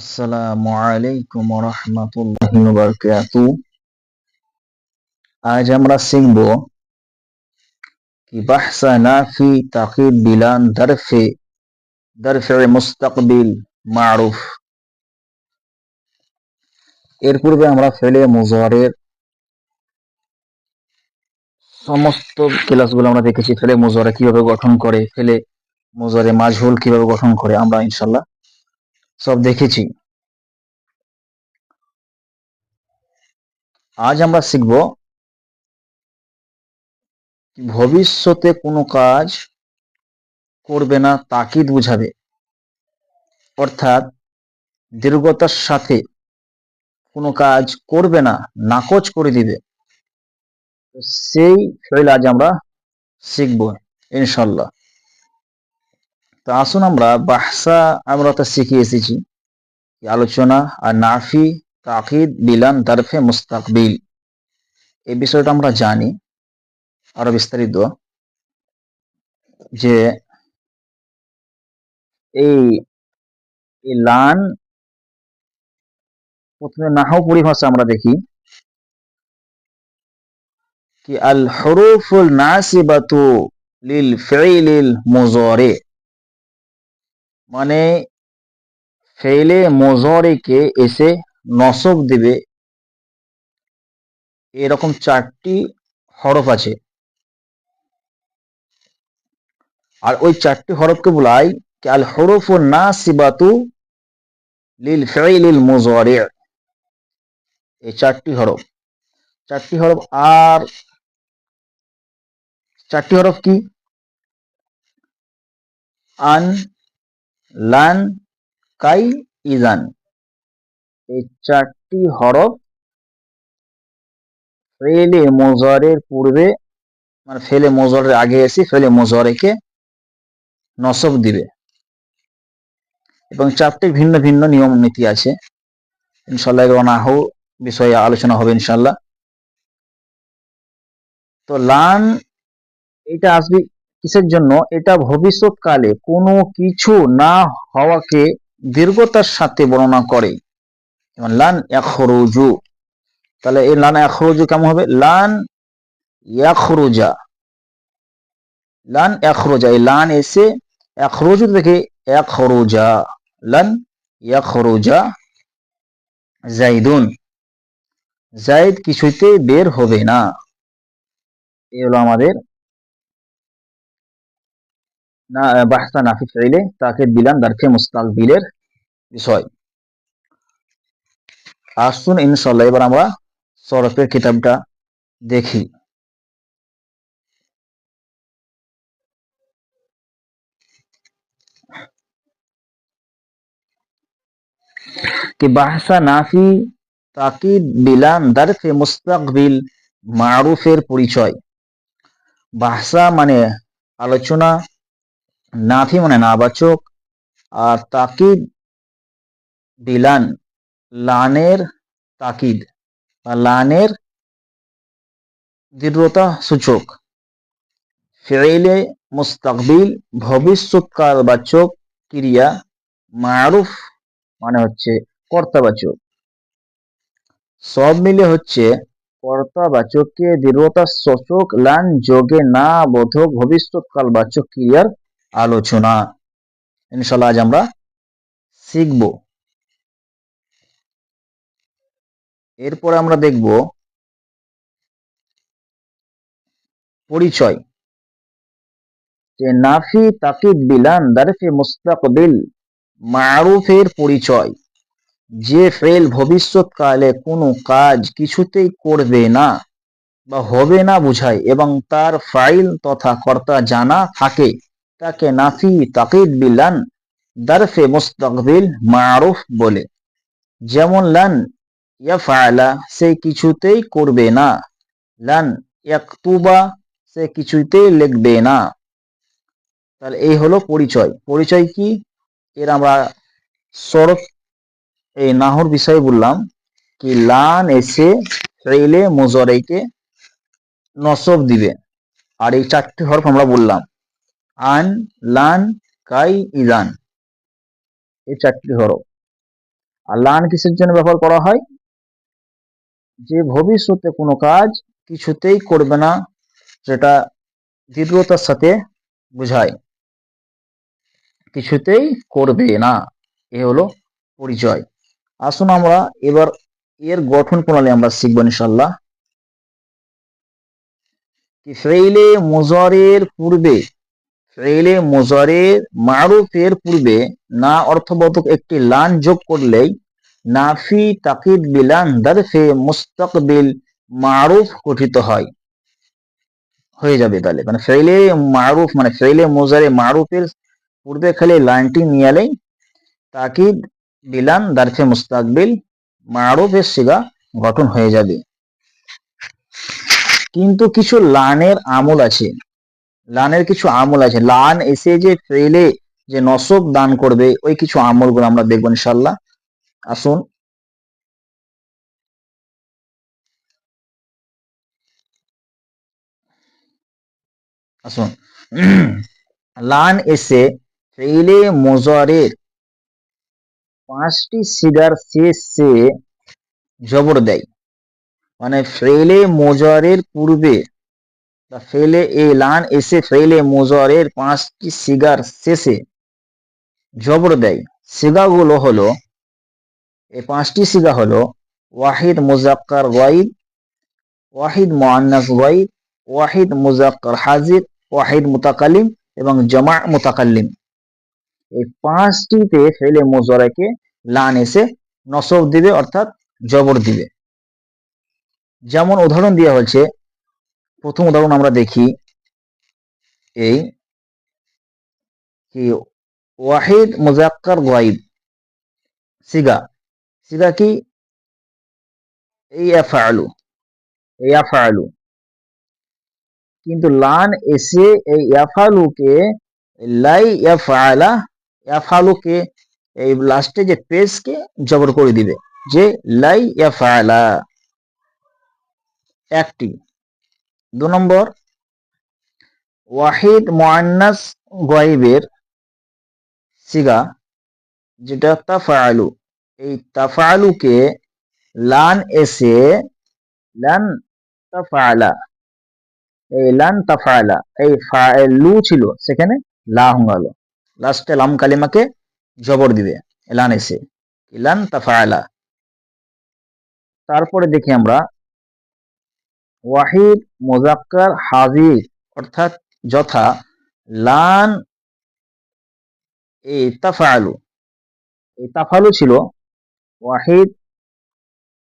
আসসালামু আলাইকুম রহমতুল্লাহি বারকাতু আজ আমরা শিখব কি বাহসা নাফি তাকিদ বিলান দরফে দরফে মুস্তাকবিল মারুফ। এর পূর্বে আমরা ফেলে মুজারের সমস্ত ক্লাসগুলো আমরা দেখেছি, ফেলে মুজারে কীভাবে গঠন করে, ফেলে মুজারে মাঝহুল কীভাবে গঠন করে, আমরা ইনশাল্লাহ সব দেখেছি। আজ আমরা শিখব ভবিষ্যতে কোনো কাজ করবে না তাকিদ বুঝাবে। অর্থাৎ দীর্ঘতার সাথে কোনো কাজ করবে না, নাকচ করে দিবে। সেই ফেল আজ আমরা শিখব, ইনশাল্লাহ। তো আসুন আমরা বাহসা আমরা তা শিখে এসেছি। আলোচনা আর নাফি, তাকিদ বিলান তারফে মুস্তাকবিল। এই বিষয়টা আমরা জানি। আরও বিস্তারিত। যে এই লান প্রথমে নাহ পরিভাষা আমরা দেখি। কি আল হরুফুল নাসিবাতু লিল ফেইলিল মুজরে মানে ফেলে মোজরেকে এসে নসব দেবে। এরকম চারটি হরফ আছে। আর ওই চারটি হরফকে বলাই আল হরফ না সিবাতু লিল ফেইলিল মোজরে এই চারটি হরফ। চারটি হরফ আর চারটি হরফ কি? আন লান কাই ইজান। এই চারটি হরফ ফেলে মোজরের পূর্বে মানে ফেলে মোজরের আগে এসে ফেলে মোজরেকে নসব দিবে। এবং চারটি ভিন্ন ভিন্ন নিয়ম নীতি আছে। ইনশাল্লাহ নাহু বিষয়ে আলোচনা হবে ইনশাল্লাহ তো লান এটা আসবে কিসের জন্য? এটা ভবিষ্যৎকালে কোনো কিছু না হওয়াকে দীর্ঘতার সাথে বর্ণনা করে। যেমন, লান এখরুজু তাহলে এই লান এখরুজু কেমন হবে? লান ইয়াখরুজা। লান এখরুজা এই লান এসে এখরুজু থেকে এখরুজা লান ইয়াখরুজা। জাইদুন। জাইদ কিছুতে বের হবে না। এই হলো আমাদের না বাহসা নাফি ফেলে তাকে দিলাম দারফে মুস্তাকবিলের বিষয়। আসুন ইনশাল্লাহ এবার আমরা সরফের কিতাবটা দেখি। कि বাহসা নাফি তাকিদ বিলান দারফে মুস্তাকবিল মারুফের পরিচয়। বাহসা মানে আলোচনা নাফি মানে নাবাচক। আর তাকিদ বিলান লানের তাকিদ। বা লানের দৃঢ়তা সূচক। ফেলে মুস্তাকবিল ভবিষ্যৎকাল বাচক ক্রিয়া, মারুফ মানে হচ্ছে কর্তাবাচক। সব মিলে হচ্ছে কর্তাবাচককে দৃঢ়তা সূচক, লান যোগে না বোধক ভবিষ্যৎকাল বাচক ক্রিয়ার আলোচনা। ইনশাল্লাহ আজ আমরা শিখব। এরপর আমরা দেখব পরিচয়। যে নাফি তাকিদ বিলান দারফে মুস্তাকবিল মারুফের পরিচয়। যে ফেল ভবিষ্যৎকালে কোনো কাজ কিছুতেই করবে না বা হবে না বুঝায় এবং তার ফাইল তথা কর্তা জানা থাকে। তাকে নাফি, তাকিদ বিলান দারফে মুস্তাকবিল, মারুফ বলে। যেমন, লান ইয়াফআলা, সে কিছুতেই করবে না। লান ইয়াকতুবা, সে কিছুতেই লিখবে না। তাহলে এই হলো পরিচয়। পরিচয় কি? এর আমরা সরফ এই নাহর বিষয়ে বললাম কি, লান এসে ফেলে মোজরেকে নসব দিবে। আর এই চারটি হরফ আমরা বললাম। আন, লান, কাই, ইলান। এই চারটি হরফ। আর লান কিসের জন্য ব্যবহার করা হয়? যে ভবিষ্যতে কোনো কাজ কিছুতেই করবে না, যেটা দৃঢ়তার সাথে বোঝায়। কিছুতেই করবে না, এ হলো পরিচয়। আসুন আমরা এবার এর গঠন প্রণালী আমরা শিখব ইনশাল্লাহ ফেইলে মুজরের পূর্বে ফেইলে মুজরের মারুফের পূর্বে না অর্থবোধক একটি লান যোগ করলেই নাফি তাকিদ বিলান দারফে মুস্তাকবিল মারুফ গঠিত হয়। হয়ে যাবে তাহলে। মানে ফেইলে মারুফ মানে ফেইলে মোজারে মারুফের পূর্বে খালি লাইনটি নিয়ে এলেই তাকিদ বিলান দারফে মুস্তাকবিল মারুফের শিগা গঠন হয়ে যাবে। কিন্তু কিছু লানের আমল আছে। লানের কিছু আমল আছে। লান এসে যে ফেলে যে নসব দান করবে, ওই কিছু আমলগুলো আমরা দেখব ইনশাল্লাহ আসুন। আসুন। লান এসে ফেলে মোজারের পাঁচটি সিগার শেষে জবর দেয়। মানে ফেলে মোজারের পূর্বে ফেলে এ লান এসে ফেলে মোজারের পাঁচটি সিগার শেষে জবর দেয় সিগাগুলো হলো এই পাঁচটি সিগা হলো ওয়াহিদ মুজাক্কার ওয়াইদ ওয়াহিদ মোয়ান্নাস ওয়াইদ ওয়াহিদ মুজাক্কার হাজির ওয়াহিদ মুতাকালিম এবং জমা মুতাকাল্লিম এই পাঁচটিতে ফেলে মোজরাকে লান এসে নসব দিবে অর্থাৎ জবর দিবে যেমন উদাহরণ দেওয়া হচ্ছে প্রথম উদাহরণ আমরা দেখি এই কি, ওয়াহিদ মুজাক্কার গাইব সিগা সিগা কি? এই আফআলু এই আফআলু। কিন্তু লান এসে এই ইয়াফালুকে লাই ইয়াফআলা ইয়াফআলুকে এই লাস্টে যে পেজকে জবর করে দিবে, যে লাই ইয়াফআলা একটি দু নম্বর, ওয়াহিদ মোয়ান্নাস গাইবের সিগা, যেটা তাফালু এই তাফালুকে লান এসে, লান তাফালা এই লান তাফালা এই লু ছিল সেখানে লা হঙ্গালো লাস্টে লাম কালিমাকে জবর দিবে, লান এসে লান তাফালা তারপরে দেখি আমরা ওয়াহিদ মোজাক্কার হাজির, অর্থাৎ যথা, লান এই তাফালু এই তাফালু ছিল ওয়াহিদ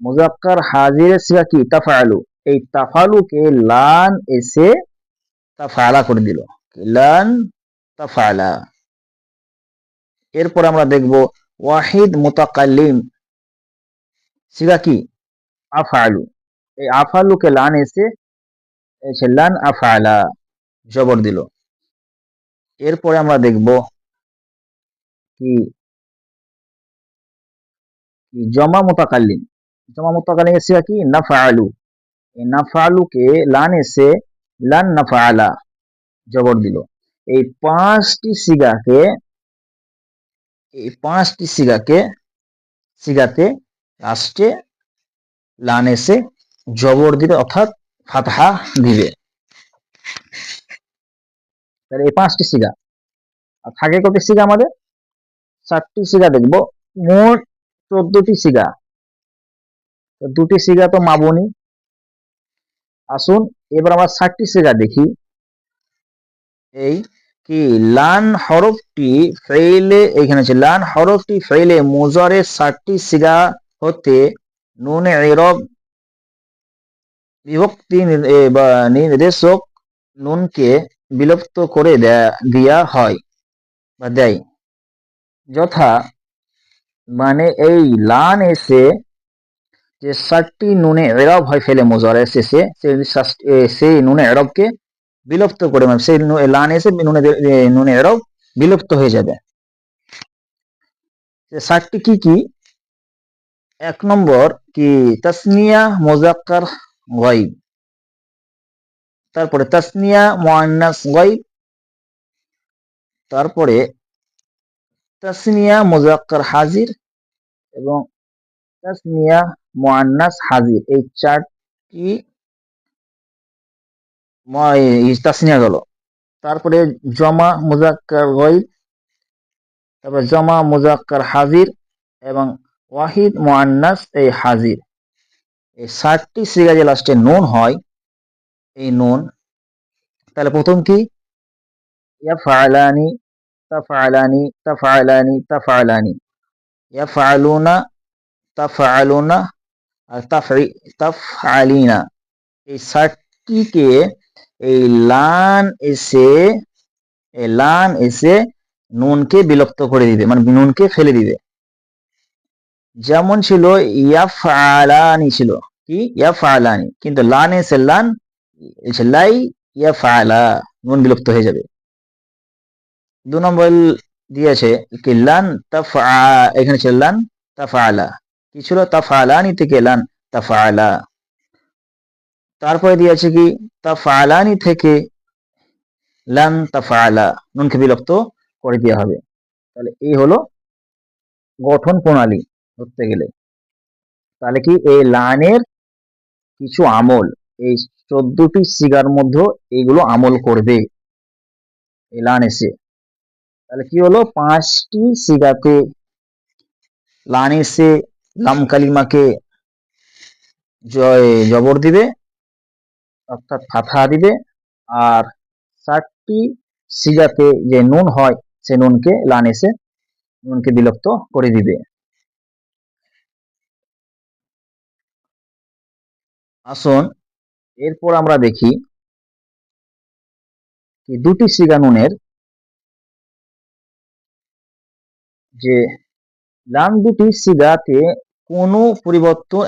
মুজাক্কার হাজিরের সিগা কি? তাফালু এই তাফালুকে লান এসে তাফালা করে দিল। লান তাফালা। এরপর আমরা দেখব ওয়াহিদ মুতাকাল্লিম। সিগা কি? আফালু। এই আফালুকে লান এসে এসে লান আফালা, জবর দিল। এরপরে আমরা দেখব কি জমা মোতাকাল্লিম। জমা মোতাকাল্লিম এসে কি? নাফালু। এই নাফালুকে লান এসে, লান নাফালা, জবর দিল। এই পাঁচটি সিগাকে, এই পাঁচটি সিগাকে, সিগাতে লাস্টে লান এসে জবর দিবে অর্থাৎ ফাতহা দিবে। তাহলে এই পাঁচটি সিগা। আর থাকে কত সিগা আমাদের? চারটি সিগা দেখব। মোট চোদ্দটি সিগা। দুটি সিগা তো মাবনি। আসুন, এবার আমরা ষাটটি সিগা দেখি। এই কি? লান হরফটি ফেইলে, এখানে আছে, লান হরফটি ফেইলে মুজারের ষাটটি সিগা হতে নুনে এরব বিভক্তি বা, নির্দেশক নুনকে বিলুপ্ত করে দেয়া হয় বা দেয়। যথা মানে এই লান এসে যে ষাটটি নুনে এরব হয় ফেলে মোজারের শেষে সেই নুনে এরবকে বিলুপ্ত করে মানে সেই লান এসে নুনে নুনে এরব বিলুপ্ত হয়ে যাবে। ষাটটি কি কি? এক নম্বর কি, তাসনিয়া, মোজাক্কার গাইব তারপরে তাসনিয়া মোয়ান্নাস গাইব তারপরে তাসনিয়া মুজাক্কার হাজির এবং তাসনিয়া, মুআন্নাস, হাজির। এই চারটি তাসনিয়া গেল। তারপরে জমা মুজাক্কার গয়ব। তারপরে জমা মুজাক্কার হাজির এবং ওয়াহিদ, মুআন্নাস, এই হাজির। এই ষাটটি যে লাস্টে নুন হয়। এই নুন তাহলে প্রথম কি? ইয়াফআলানি তাফআলানি তাফআলানি তাফআলানি। ইয়াফআলুনা তাফআলুনা, আর তাফঈ তাফআলিনা। এই ষাটটিকে এই লান এসে, এই লান এসে নুনকে বিলুপ্ত করে দিবে মানে নুনকে ফেলে দিবে। যেমন ছিল ইয়াফআলানি ছিল। কি? ইয়াফআলানি। কিন্তু লান এসে লান লাই, ইয়াফআলা, নুন বিলুপ্ত হয়ে যাবে। দু নম্বর দিয়েছে কি লান তাফআ, এখানে ছিল লান তাফআলা। কি ছিল? তাফআলানি থেকে লান তাফআলা। তারপরে দিয়েছে কি? তাফআলানি থেকে লান তাফআলা। নুনকে বিলুপ্ত করে দেওয়া হবে। তাহলে এই হলো গঠন প্রণালী। ধরতে গেলে। তাহলে কি এই লানের কিছু আমল, এই চোদ্দটি সিগার মধ্যে এইগুলো আমল করবে এই লান এসে। তাহলে কি হলো? পাঁচটি সিগাতে লান এসে লাম কালিমাকে জয়, জবর দিবে, অর্থাৎ ফাথা দিবে আর ষাটটি সিগাতে যে নুন হয়, সে নুনকে লান এসে নুনকে বিলুপ্ত করে দিবে। আসুন, এরপর আমরা দেখি কি দুটি সিগানুনের যে লান দুটি সিগাতে কোনো পরিবর্তন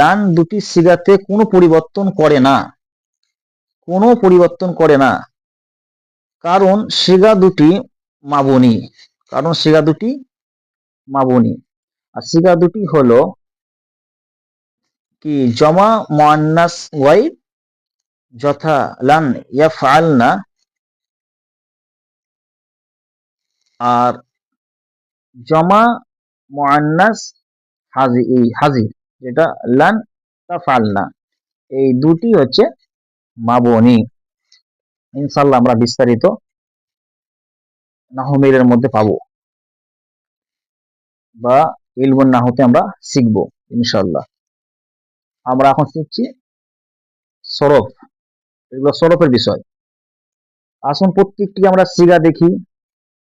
লান দুটি সিগাতে কোনো পরিবর্তন করে না। কোনো পরিবর্তন করে না। কারণ সিগা দুটি মাবনি। কারণ সিগা দুটি মাবনি। আর সিগা দুটি হলো কি, জমা মুআন্নাস ওয়াইব যথা লান ইয়াফআলনা। আর জমা মুআন্নাস হাজি হাজির, যেটা লান তাফআলনা। এই দুটি হচ্ছে মাবনি। ইনশাআল্লাহ আমরা বিস্তারিত নাহমিরের মধ্যে পাবো। বা ইলমুন নাহতে আমরা শিখব, ইনশাআল্লাহ। আমরা এখন শিখছি সরফ। এগুলো সরফের বিষয়। আসুন প্রত্যেকটি আমরা সিগা দেখি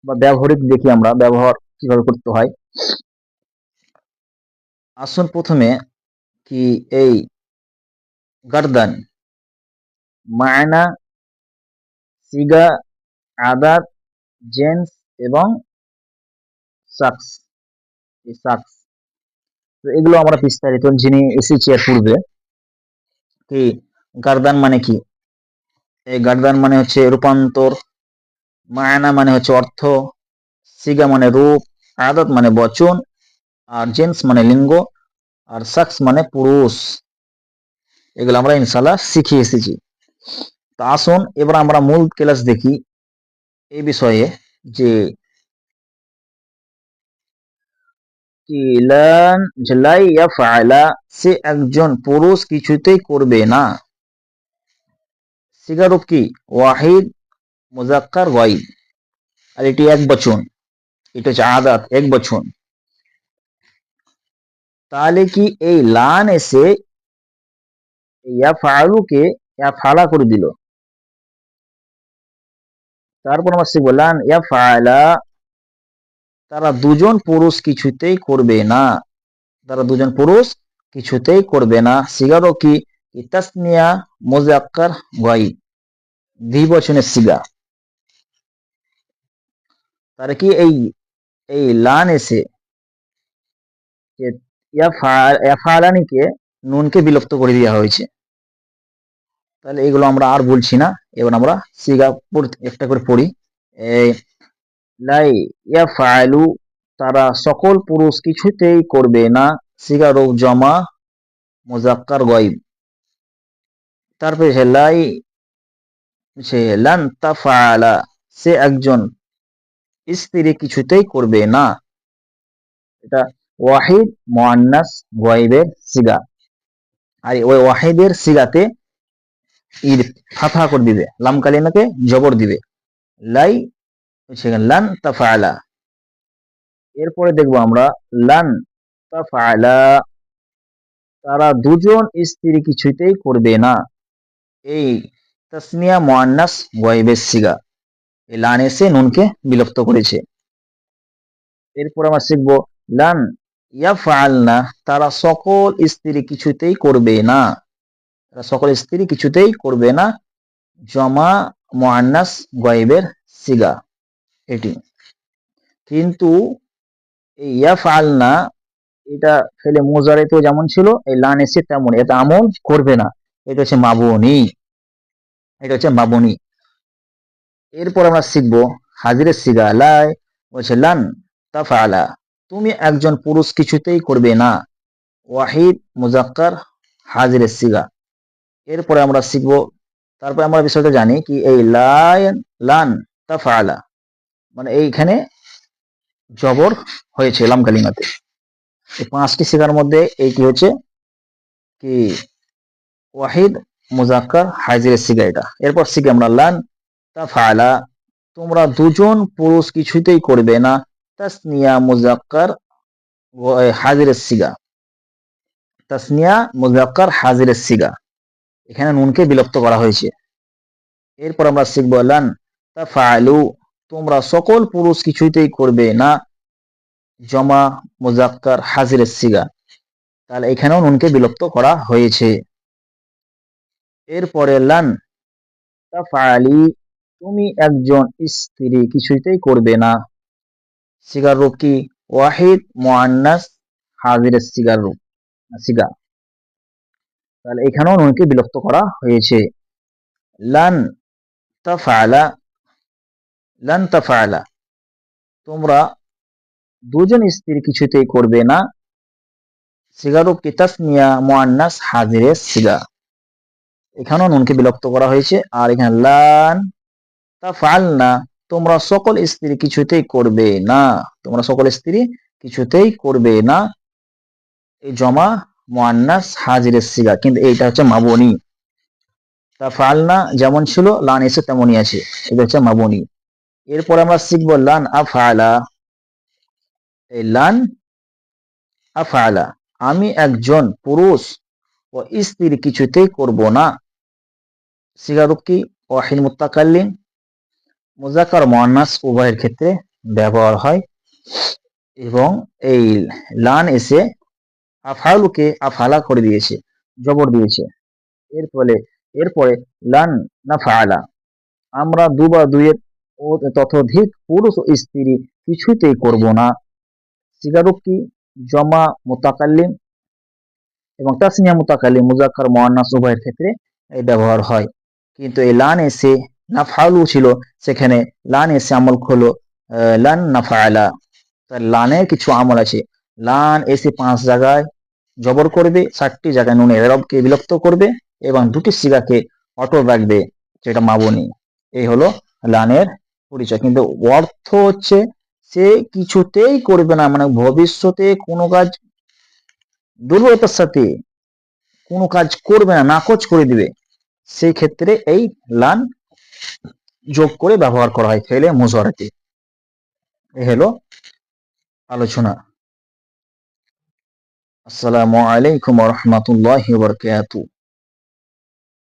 বা ব্যবহারিক দেখি আমরা, ব্যবহার কীভাবে করতে হয়। আসুন প্রথমে কি এই গার্দান। মায়না, সিগা আদাত জেন্স এবং সাকস। এই সাকস। এগুলো আমরা বিস্তারিত যিনি এসেছি এর পূর্বে, কি? গার্দান মানে কি? এই গার্দান মানে হচ্ছে রূপান্তর, মায়না মানে হচ্ছে অর্থ, সিগা মানে রূপ, আদত মানে বচন, আর জেন্স মানে লিঙ্গ, আর সাক্স মানে পুরুষ। এগুলো আমরা ইনশাল্লাহ শিখে এসেছি। তো আসুন, এবার আমরা মূল ক্লাস দেখি এই বিষয়ে যে সে একজন পুরুষ কিছুতেই করবে না। সিগারুপ কি? ওয়াহিদ, মুজাক্কার ওয়াইদ আর এটি এক বচন। এটা হচ্ছে আদাত, এক বচন। তাহলে কি এই লান এসে ইয়াফআলুকে ইয়াফআলা করে দিল? তারপর আমরা শিখব, লান ইয়াফআলা তারা দুজন পুরুষ কিছুতেই করবে না। তারা দুজন পুরুষ কিছুতেই করবে না। সিগারও কি? তাসনিয়া মুজাক্কার গাইব দ্বিবচনের সিগা। তার কি এই এই লান এসে ইয়াফালানিকে নুনকে বিলুপ্ত করে দেওয়া হয়েছে। তাহলে এগুলো আমরা আর বলছি না। এবার আমরা সিগা একটা করে পড়ি। এই লাই ইয়াফআলু, তারা সকল পুরুষ কিছুতেই করবে না সিগারো জমা, মুজাক্কার গয়ব। তারপরে সে লাই, সে লান তাফআলা, সে একজন স্ত্রী কিছুতেই করবে না। এটা ওয়াহিদ মোয়ান্নাস গয়েবের সিগা। আর, ওই ওয়াহিদের সিগাতে ঈদ ফাথা করে দিবে লাম কালিমাকে জবর দিবে। লাই সেখানে লান তাফালা এরপরে দেখব আমরা লান তাফালা তারা দুজন স্ত্রী কিছুতেই করবে না। এই তাসনিয়া মোয়ান্নাস গয়েবের সিগা। এই লান এসে নুনকে বিলুপ্ত করেছে। এরপর আমরা শিখব লান ইয়াফআলনা। তারা সকল স্ত্রী কিছুতেই করবে না। তারা সকল স্ত্রী কিছুতেই করবে না। জমা মোয়ান্নাস গয়েবের সিগা। এটি। কিন্তু এই ইয়াফআলনা, এটা ফেলে মোজারেতেও যেমন ছিল, এই লান এসে তেমন এটা আমল করবে না। এটা হচ্ছে মাবনি। এটা হচ্ছে মাবনি। এরপর আমরা শিখব হাজিরের সিগা লাই বলছে লান তাফালা তুমি একজন পুরুষ কিছুতেই করবে না। ওয়াহিদ, মুজাক্কার, হাজিরের সিগা। এরপরে আমরা শিখব, তারপরে আমরা বিষয়টা জানি কি এই লাইন, লান তাফালা মানে এইখানে জবর হয়েছে লাম কালিমাতে এই পাঁচটি সিগার মধ্যে এইটি হচ্ছে কি? ওয়াহিদ, মুজাক্কার হাজিরের সিগা এটা এরপর শিখি আমরা লান, তাফালা, তোমরা দুজন পুরুষ কিছুতেই করবে না। তাসনিয়া, মুজাক্কার হাজিরের সিগা। তাসনিয়া, মুজাক্কার হাজিরের সিগা। এখানে নুনকে বিলুপ্ত করা হয়েছে। এরপর আমরা শিখব লান, তাফালু তোমরা সকল পুরুষ কিছুতেই করবে না। জমা, মুজাক্কার, হাজিরের সিগা। তাহলে এখানেও নুনকে বিলুপ্ত করা হয়েছে। এরপরে, লান তাফালি তুমি একজন স্ত্রী, কিছুতেই করবে না। সিগার রূপ কি? ওয়াহিদ মোয়ান্নাস হাজিরের সিগার রূপ, সিগা। তাহলে এখানেও নুনকে বিলুপ্ত করা হয়েছে। লান তাফালা লান তাফালা। তোমরা দুজন স্ত্রীর কিছুতেই করবে না। সিগারুপ কি তাসমিয়া মোয়ান্নাস হাজিরের সিগা। এখানেও নুনকে বিলুপ্ত করা হয়েছে। আর এখানে লান তাফালনা, তোমরা সকল স্ত্রী কিছুতেই করবে না। তোমরা সকল স্ত্রী কিছুতেই করবে না। এই জমা মোয়ান্নাস হাজিরের সিগা। কিন্তু এইটা হচ্ছে মাবনি। তা ফালনা যেমন ছিল, লান এসে তেমনই আছে। এটা হচ্ছে মাবনি। এরপর আমরা শিখব লান আফালা। এই লান আফালা, আমি একজন পুরুষ ও স্ত্রী কিছুতেই করব না। সিগারুপ কি? ওয়াহিন মুত্তাকাল্লিম। মুজাকার মোয়ান্নাস উভয়ের ক্ষেত্রে ব্যবহার হয়। এবং এই লান এসে আফালুকে আফালা করে দিয়েছে, জবর দিয়েছে। এর ফলে এরপরে লান না ফালা আমরা দুবার দুইয়ের ও ততোধিক পুরুষ ও স্ত্রী কিছুতেই করব না। সিগারুক জমা মোতাকাল্লিম এবং তাসনিয়া মোতাকাল্লিম মুজাক্কার মোয়ান্নাস উভয়ের ক্ষেত্রে এই ব্যবহার হয়। কিন্তু এই লান এসে নাফালু ছিল, সেখানে লান এসে আমল হলো লান নাফালা তার লানের কিছু আমল আছে। লান এসে পাঁচ জায়গায় জবর করবে ষাটটি জায়গায় নুনে এরবকে বিলুপ্ত করবে এবং দুটি সিগাকে অটো রাখবে, যেটা মাবনি। এই হলো লানের পরিচয়। কিন্তু অর্থ হচ্ছে সে কিছুতেই করবে না। মানে ভবিষ্যতে কোনো কাজ দুর্বলতার সাথে কোনো কাজ করবে না, নাকচ করে দিবে। সেই ক্ষেত্রে এই লান যোগ করে ব্যবহার করা হয় ফেলে মুজরাতে এ হলো আলোচনা। আসসালামু আলাইকুম রহমতুল্লাহ বরকাতুহ।